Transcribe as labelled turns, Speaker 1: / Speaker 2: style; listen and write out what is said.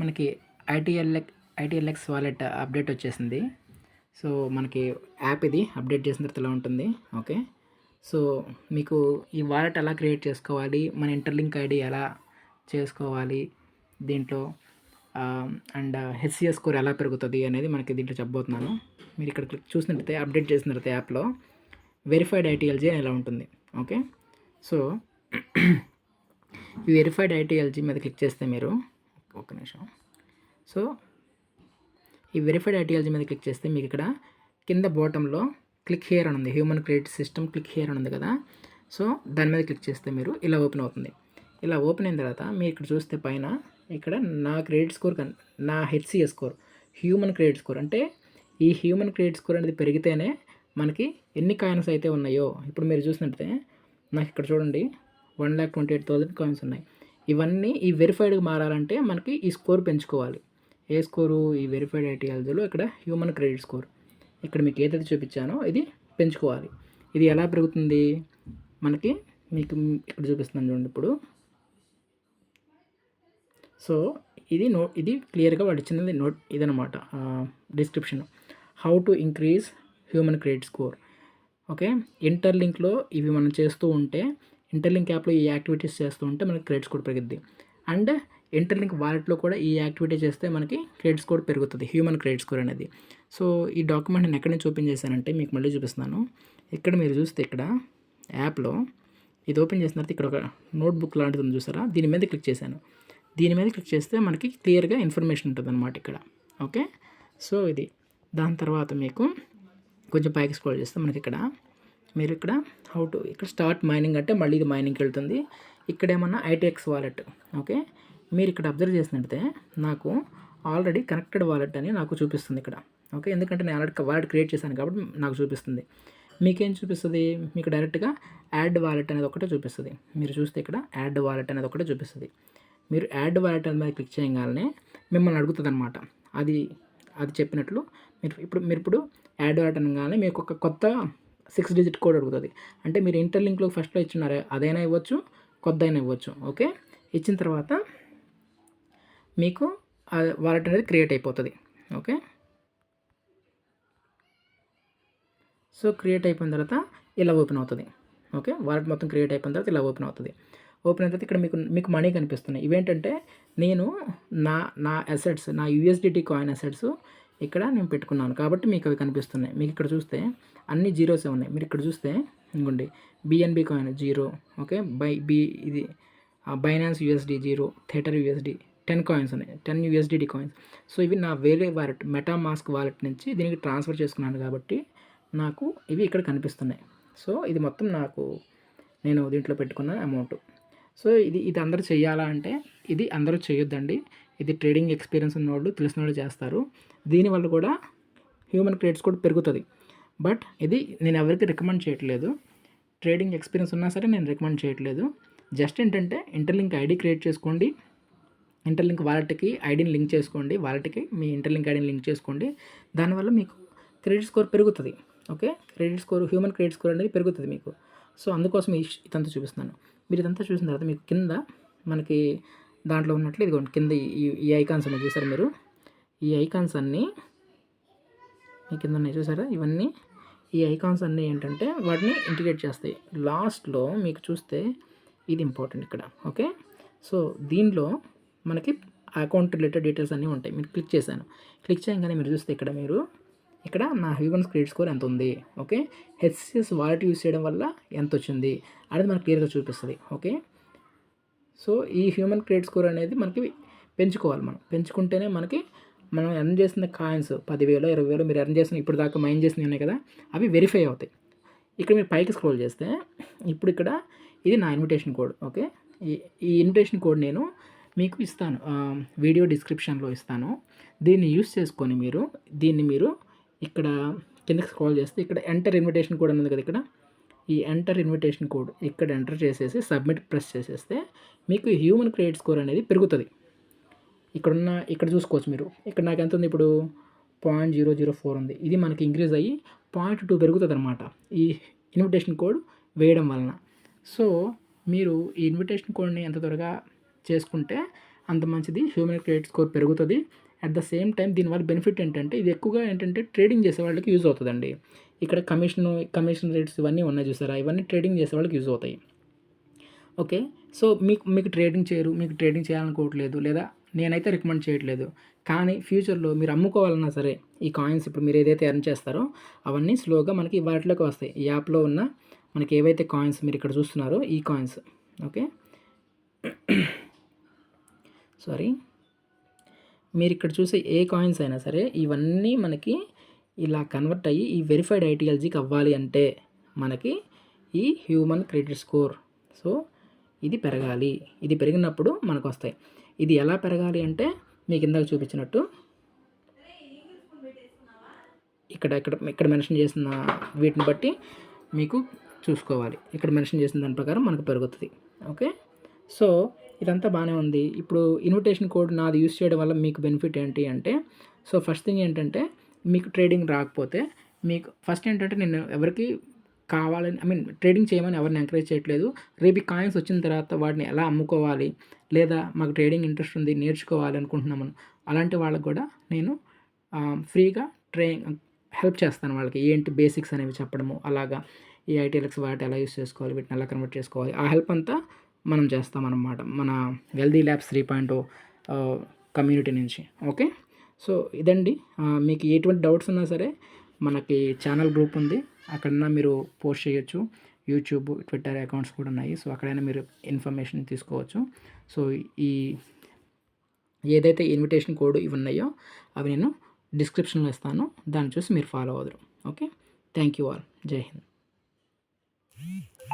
Speaker 1: మనకి ఐటీఎల్ఎక్ ITLX wallet update వచ్చేసింది. సో మనకి యాప్ ఇది అప్డేట్ చేసిన తర్వాత ఇలా ఉంటుంది. ఓకే. సో మీకు ఈ వాలెట్ ఎలా క్రియేట్ చేసుకోవాలి? మన ఇంటర్లింక్ ఐడి ఎలా చేసుకోవాలి? దీంట్లో అండ్ హెచ్సిఎస్ స్కోర్ ఎలా పెరుగుతుంది అనేది మనకి దీంట్లో చెప్పబోతున్నాను. మీరు ఇక్కడ క్లిక్ చూసినట్టయితే అప్డేట్ చేసిన తర్వాత యాప్లో వెరిఫైడ్ ఐటీఎల్జీ అని ఎలా ఉంటుంది. ఓకే. సో ఈ వెరిఫైడ్ ఐటీఎల్జీ మీద క్లిక్ చేస్తే మీరు ఒక నిమిషం. సో ఈ వెరిఫైడ్ ఐటీఎల్జీ మీద క్లిక్ చేస్తే మీకు ఇక్కడ కింద బాటంలో క్లిక్ హియర్ అని ఉంది. Human credit system click here అని ఉంది కదా. సో దాని మీద క్లిక్ చేస్తే మీరు ఇలా ఓపెన్ అవుతుంది. ఇలా ఓపెన్ అయిన తర్వాత మీరు ఇక్కడ చూస్తే పైన ఇక్కడ నా క్రెడిట్ స్కోర్ నా HCA score human credit score అంటే ఈ హ్యూమన్ క్రెడిట్ స్కోర్ అనేది పెరిగితేనే మనకి ఎన్ని కాయిన్స్ అయితే ఉన్నాయో. ఇప్పుడు మీరు చూసినట్టే నాకు ఇక్కడ చూడండి one lakh twenty eight thousand coins ఉన్నాయి. ఇవన్నీ ఈ వెరిఫైడ్గా మారాలంటే మనకి ఈ స్కోర్ పెంచుకోవాలి. ఏ స్కోరు ఈ వెరిఫైడ్ ఐటీఎల్జీలో ఇక్కడ హ్యూమన్ క్రెడిట్ స్కోర్ ఇక్కడ మీకు ఏదైతే చూపించానో ఇది పెంచుకోవాలి. ఇది ఎలా పెరుగుతుంది? మనకి మీకు ఇక్కడ చూపిస్తున్నాను చూడండి ఇప్పుడు. సో ఇది నో ఇది క్లియర్గా వాడు ఇచ్చినది నోట్ ఇదనమాట description how to increase human credit score okay? ఇంటర్లింక్లో ఇవి మనం చేస్తూ ఉంటే ఇంటర్లింక్ యాప్లో ఈ యాక్టివిటీస్ చేస్తూ ఉంటే మనకి క్రెడిట్ స్కోర్ పెరుగుద్ది. అండ్ ఇంటర్లింక్ వాలెట్లో కూడా ఈ యాక్టివిటీ చేస్తే మనకి క్రెడిట్ స్కోర్ పెరుగుతుంది హ్యూమన్ క్రెడిట్ స్కోర్ అనేది. సో ఈ డాక్యుమెంట్ నేను ఎక్కడ నుంచి ఓపెన్ చేశానంటే మీకు మళ్ళీ చూపిస్తున్నాను. ఇక్కడ మీరు చూస్తే ఇక్కడ యాప్లో ఇది ఓపెన్ చేసిన తర్వాత ఇక్కడ ఒక నోట్బుక్ లాంటిది ఉంది చూసారా? దీని మీద క్లిక్ చేశాను. దీని మీద క్లిక్ చేస్తే మనకి క్లియర్గా ఇన్ఫర్మేషన్ ఉంటుంది అనమాట ఇక్కడ. ఓకే? సో ఇది. దాని తర్వాత మీకు కొంచెం పైకి స్క్రోల్ చేస్తే మనకి ఇక్కడ మీరు ఇక్కడ హౌ టు ఇక్కడ స్టార్ట్ మైనింగ్ అంటే మళ్ళీ ఇది మైనింగ్కి వెళ్తుంది. ఇక్కడ ఏమన్నా ఐటీఎక్స్ వాలెట్ ఓకే? మీరు ఇక్కడ అబ్జర్వ్ చేసినట్టే నాకు ఆల్రెడీ కనెక్టెడ్ వాలెట్ అని నాకు చూపిస్తుంది ఇక్కడ ఓకే? ఎందుకంటే నేను ఆల్రెడీ వాలెట్ క్రియేట్ చేశాను కాబట్టి నాకు చూపిస్తుంది. మీకేం చూపిస్తుంది? మీకు డైరెక్ట్గా యాడ్ వాలెట్ అనేది ఒకటే చూపిస్తుంది. మీరు చూస్తే ఇక్కడ యాడ్ వాలెట్ అనేది ఒకటే చూపిస్తుంది. మీరు యాడ్ వాలెట్ అనేది క్లిక్ చేయగానే మిమ్మల్ని అడుగుతుంది అనమాట అది అది చెప్పినట్లు మీరు ఇప్పుడు మీరు ఇప్పుడు యాడ్ వాలెట్ అనగానే మీకు ఒక కొత్త సిక్స్ డిజిట్ కోడ్ అడుగుతుంది. అంటే మీరు ఇంటర్లింక్లో ఫస్ట్లో ఇచ్చినారే అదైనా ఇవ్వచ్చు కొద్దైనా ఇవ్వచ్చు ఓకే? ఇచ్చిన తర్వాత మీకు వాలెట్ అనేది క్రియేట్ అయిపోతుంది ఓకే? సో క్రియేట్ అయిపోయిన తర్వాత ఇలా ఓపెన్ అవుతుంది ఓకే? వాలెట్ మొత్తం క్రియేట్ అయిపోయిన తర్వాత ఇలా ఓపెన్ అవుతుంది. ఓపెన్ అయిన తర్వాత ఇక్కడ మీకు మీకు మనీ కనిపిస్తున్నాయి. ఇవేంటంటే నేను నా నా అసెట్స్ నా యూఎస్డిటీ కాయిన్ అసెట్స్ ఇక్కడ నేను పెట్టుకున్నాను. కాబట్టి మీకు అవి కనిపిస్తున్నాయి. మీకు ఇక్కడ చూస్తే అన్ని జీరోసే ఉన్నాయి. మీరు ఇక్కడ చూస్తే ఇంకోండి. BNB coin zero okay? By B ఇది Binance USD zero tether USD ten coins ఉన్నాయి. టెన్ యూఎస్డిడి కాయిన్స్ సో ఇవి నా వేరే వాలెట్ మెటామాస్క్ వాలెట్ నుంచి దీనికి ట్రాన్స్ఫర్ చేసుకున్నాను కాబట్టి నాకు ఇవి ఇక్కడ కనిపిస్తున్నాయి. సో ఇది మొత్తం నాకు నేను దీంట్లో పెట్టుకున్న అమౌంట్ సో ఇది ఇది అందరూ చేయాలా అంటే ఇది అందరూ చేయొద్దండి. ఇది ట్రేడింగ్ ఎక్స్పీరియన్స్ ఉన్న వాళ్ళు తెలిసిన వాళ్ళు చేస్తారు దీనివల్ల కూడా హ్యూమన్ క్రెడిట్స్ కూడా పెరుగుతుంది. బట్ ఇది నేను ఎవరికి రికమెండ్ చేయట్లేదు. ట్రేడింగ్ ఎక్స్పీరియన్స్ ఉన్నా సరే నేను రికమెండ్ చేయట్లేదు. జస్ట్ ఏంటంటే ఇంటర్లింక్ ఐడి క్రియేట్ చేసుకోండి. ఇంటర్లింక్ వాలెట్కి ఐడిని లింక్ చేసుకోండి. వాలెట్కి మీ ఇంటర్లింక్ ఐడిని లింక్ చేసుకోండి. దానివల్ల మీకు క్రెడిట్ స్కోర్ పెరుగుతుంది. Okay? Credit score human credit score అనేది పెరుగుతుంది మీకు. సో అందుకోసం ఈ- ఇదంతా చూపిస్తున్నాను. మీరు ఇదంతా చూసిన తర్వాత మీకు కింద మనకి దాంట్లో ఉన్నట్లు ఇదిగోండి కింద ఈ ఈ ఐకాన్స్ ఉన్నాయి చూసారు మీరు? ఈ ఐకాన్స్ అన్నీ మీ కింద ఉన్నాయి చూసారా? ఇవన్నీ ఈ ఐకాన్స్ అన్నీ ఏంటంటే వాటిని ఇంటిగ్రేట్ చేస్తాయి. లాస్ట్లో మీకు చూస్తే ఇది ఇంపార్టెంట్ ఇక్కడ ఓకే? సో దీనిలో మనకి అకౌంట్ రిలేటెడ్ డీటెయిల్స్ అన్నీ ఉంటాయి. మీరు క్లిక్ చేశాను. క్లిక్ చేయగానే మీరు చూస్తే ఇక్కడ మీరు ఇక్కడ నా హ్యూమన్ క్రెడిట్ స్కోర్ ఎంత ఉంది ఓకే? హెచ్సిఎస్ వాలెట్ యూస్ చేయడం వల్ల ఎంత వచ్చింది అనేది మనకు క్లియర్గా చూపిస్తుంది ఓకే? సో ఈ హ్యూమన్ క్రెడిట్ స్కోర్ అనేది మనకి పెంచుకోవాలి మనం. పెంచుకుంటేనే మనకి మనం ఎర్న్ చేసిన కాయిన్స్ పదివేలు ఇరవై వేలు మీరు ఎర్న్ చేసిన ఇప్పుడు దాకా మైన్ చేసినవి ఉన్నాయి కదా అవి వెరిఫై అవుతాయి. ఇక్కడ మీరు పైకి స్క్రోల్ చేస్తే ఇప్పుడు ఇక్కడ ఇది నా ఇన్విటేషన్ కోడ్ ఓకే ఈ ఈ ఇన్విటేషన్ కోడ్ నేను మీకు ఇస్తాను. వీడియో డిస్క్రిప్షన్లో ఇస్తాను. దీన్ని యూస్ చేసుకొని మీరు దీన్ని మీరు ఇక్కడ కిందకి స్క్రోల్ చేస్తే ఇక్కడ ఎంటర్ ఇన్విటేషన్ కోడ్ ఉంది కదా ఇక్కడ. ఈ ఎంటర్ ఇన్విటేషన్ కోడ్ ఇక్కడ ఎంటర్ చేసేసి సబ్మిట్ ప్రెస్ చేసేస్తే మీకు హ్యూమన్ క్రెడిట్ స్కోర్ అనేది పెరుగుతుంది. ఇక్కడున్న ఇక్కడ చూసుకోవచ్చు మీరు. ఇక్కడ నాకు ఎంత ఉంది ఇప్పుడు? పాయింట్ జీరో జీరో ఫోర్ ఉంది. ఇది మనకి ఇంక్రీజ్ అయ్యి పాయింట్ టూ పెరుగుతుంది అనమాట ఈ ఇన్విటేషన్ కోడ్ వేయడం వలన. సో మీరు ఈ ఇన్విటేషన్ కోడ్ని ఎంత త్వరగా చేసుకుంటే అంత మంచిది హ్యూమన్ క్రెడిట్ స్కోర్ పెరుగుతుంది. అట్ ద సేమ్ టైం దీనివల్ల బెనిఫిట్ ఏంటంటే ఇది ఎక్కువగా ఏంటంటే ట్రేడింగ్ చేసే వాళ్ళకి యూజ్ అవుతుందండి. ఇక్కడ కమిషన్ కమిషన్ రేట్స్ ఇవన్నీ ఉన్నాయి చూసారా? ఇవన్నీ ట్రేడింగ్ చేసే వాళ్ళకి యూజ్ అవుతాయి. ఓకే సో మీకు మీకు ట్రేడింగ్ చేయరు మీకు ట్రేడింగ్ చేయాలనుకోవట్లేదు లేదా నేనైతే రికమెండ్ చేయట్లేదు. కానీ ఫ్యూచర్లో మీరు అమ్ముకోవాలన్నా సరే ఈ కాయిన్స్ ఇప్పుడు మీరు ఏదైతే ఎర్న్ చేస్తారో అవన్నీ స్లోగా మనకి వాటిలోకి వస్తాయి. ఈ యాప్లో ఉన్న మనకి ఏవైతే కాయిన్స్ మీరు ఇక్కడ చూస్తున్నారో ఈ కాయిన్స్ ఓకే సారీ మీరు ఇక్కడ చూసే ఏ కాయిన్స్ అయినా సరే ఇవన్నీ మనకి ఇలా కన్వర్ట్ అయ్యి ఈ వెరిఫైడ్ ఐటీఎల్జీకి అవ్వాలి అంటే మనకి ఈ హ్యూమన్ క్రెడిట్ స్కోర్ సో ఇది పెరగాలి. ఇది పెరిగినప్పుడు మనకు వస్తాయి. ఇది ఎలా పెరగాలి అంటే మీకు ఇందాక చూపించినట్టు ఇక్కడ ఇక్కడ ఇక్కడ మెన్షన్ చేసిన వీటిని బట్టి మీకు చూసుకోవాలి. ఇక్కడ మెన్షన్ చేసిన దాని ప్రకారం మనకు పెరుగుతుంది. ఓకే సో ఇదంతా బాగానే ఉంది. ఇప్పుడు ఇన్విటేషన్ కోడ్ నాది యూస్ చేయడం వల్ల మీకు బెనిఫిట్ ఏంటి అంటే సో ఫస్ట్ థింగ్ ఏంటంటే మీకు ట్రేడింగ్ రాకపోతే మీకు ఫస్ట్ ఏంటంటే నేను ఎవరికి కావాలని ఐ మీన్ ట్రేడింగ్ చేయమని ఎవరిని ఎంకరేజ్ చేయట్లేదు. రేపు కాయిన్స్ వచ్చిన తర్వాత వాటిని ఎలా అమ్ముకోవాలి? లేదా మాకు ట్రేడింగ్ ఇంట్రెస్ట్ ఉంది నేర్చుకోవాలి అనుకుంటున్నాము అలాంటి వాళ్ళకు కూడా నేను ఫ్రీగా ట్రే హెల్ప్ చేస్తాను వాళ్ళకి. ఏంటి బేసిక్స్ అనేవి చెప్పడము అలాగా ఈ ఐటీఎల్ఎక్స్ వాటి ఎలా యూస్ చేసుకోవాలి వీటిని ఎలా కన్వర్ట్ చేసుకోవాలి ఆ హెల్ప్ అంతా మనం చేస్తామన్నమాట. మన Wealthy Labs three point community నుంచి. ఓకే సో ఇదండి. మీకు ఎటువంటి డౌట్స్ ఉన్నా సరే మనకి ఛానల్ గ్రూప్ ఉంది. అక్కడన్నా మీరు పోస్ట్ చేయొచ్చు. యూట్యూబ్ ట్విట్టర్ అకౌంట్స్ కూడా ఉన్నాయి. సో అక్కడైనా మీరు ఇన్ఫర్మేషన్ తీసుకోవచ్చు. సో ఈ ఏదైతే ఇన్విటేషన్ కోడ్ ఇవి ఉన్నాయో అవి నేను డిస్క్రిప్షన్లో ఇస్తాను. దాన్ని చూసి మీరు ఫాలో అవ్వదురు ఓకే? Thank you all. జై హింద్.